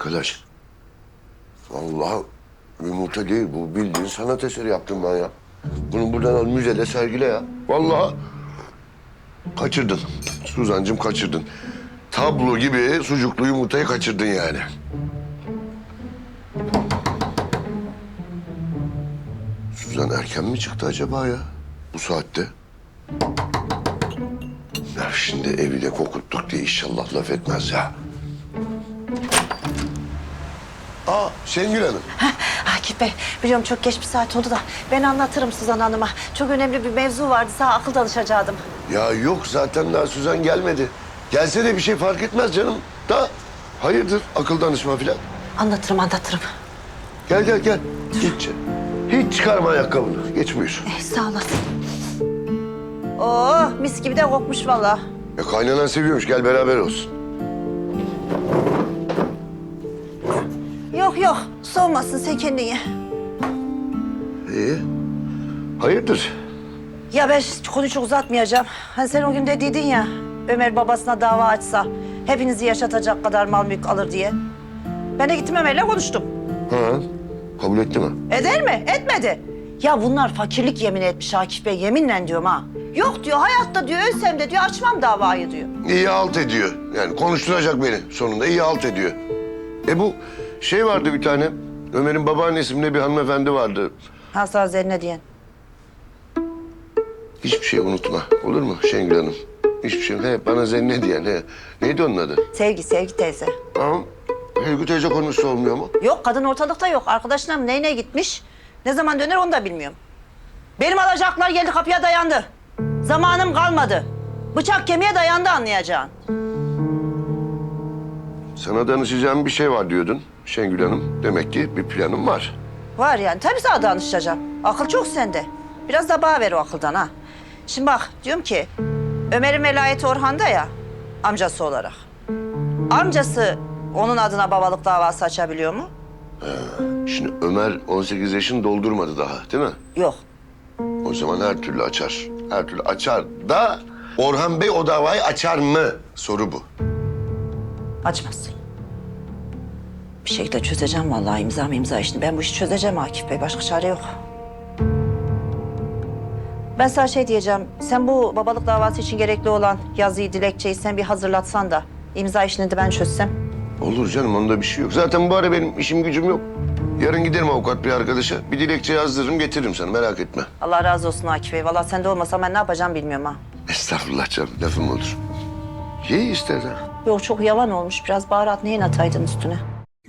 Arkadaş. Vallahi yumurta değil bu bildiğin sanat eseri yaptım ben ya. Bunu buradan al müzede sergile ya. Vallahi kaçırdın. Suzancığım kaçırdın. Tablo gibi sucuklu yumurtayı kaçırdın yani. Suzan erken mi çıktı acaba ya bu saatte? Ya şimdi evi de kokuttuk diye inşallah laf etmez ya. Aa Şengül Hanım. Akif Bey, biliyorum çok geç bir saat oldu da ben anlatırım Suzan Hanım'a. Çok önemli bir mevzu vardı, sana akıl danışacaktım. Ya yok zaten daha Suzan gelmedi. Gelse de bir şey fark etmez canım. Da hayırdır akıl danışma filan. Anlatırım, anlatırım. Gel gel gel. Hiç, hiç çıkarma ayakkabını. Geç buyur. Eh, sağ olasın. Oo, mis gibi de kokmuş vallahi. Ya kaynanan seviyormuş gel beraber olsun. Yok, soğumasın sen kendin ye. İyi. Hayırdır? Ya ben konuyu çok uzatmayacağım. Hani sen o gün dediydin ya, Ömer babasına dava açsa hepinizi yaşatacak kadar mal mülk alır diye. Ben de gittim Ömer'le konuştum. Ha? Kabul etti mi? Eder mi? Etmedi. Ya bunlar fakirlik yemin etmiş Akif Bey. Yeminle diyorum ha. Yok diyor hayatta diyor ölsem de diyor açmam davayı diyor. İyi halt ediyor. Yani konuşturacak beni sonunda iyi halt ediyor. E bu şey vardı bir tane. Ömer'in babaannesi mi ne bir hanımefendi vardı. Hasan Zerine diyen. Hiçbir şey unutma. Olur mu Şengül Hanım? Hiçbir şey. He, bana zenne diyen. He. Neydi onun adı? Sevgi, Sevgi teyze. Tamam. Helgü teyze konuşsa olmuyor mu? Yok kadın ortalıkta yok. Arkadaşına mı neyine gitmiş. Ne zaman döner onu da bilmiyorum. Benim alacaklar geldi kapıya dayandı. Zamanım kalmadı. Bıçak kemiğe dayandı anlayacağın. Sana danışacağım bir şey var diyordun Şengül Hanım. Demek ki bir planın var. Var yani tabii sana danışacağım. Akıl çok sende. Biraz da bana ver o akıldan ha. Şimdi bak diyorum ki Ömer'in velayeti Orhan'da ya amcası olarak. Amcası onun adına babalık davası açabiliyor mu? Şimdi Ömer 18 yaşını doldurmadı daha değil mi? Yok. O zaman her türlü açar. Her türlü açar da Orhan Bey o davayı açar mı? Soru bu. Açmaz. Bir şekilde çözeceğim vallahi imza imza işini. Ben bu işi çözeceğim Akif Bey. Başka çare yok. Ben sana şey diyeceğim. Sen bu babalık davası için gerekli olan yazıyı, dilekçeyi sen bir hazırlatsan da imza işini de ben çözsem. Olur canım onda bir şey yok. Zaten bu ara benim işim gücüm yok. Yarın giderim avukat bir arkadaşa. Bir dilekçe yazdırırım getiririm sana merak etme. Allah razı olsun Akif Bey. Vallahi sen de olmasa ben ne yapacağım bilmiyorum ha. Estağfurullah canım lafım olur. Ye istersen. Yok çok yavan olmuş. Biraz baharat neyin ataydın üstüne?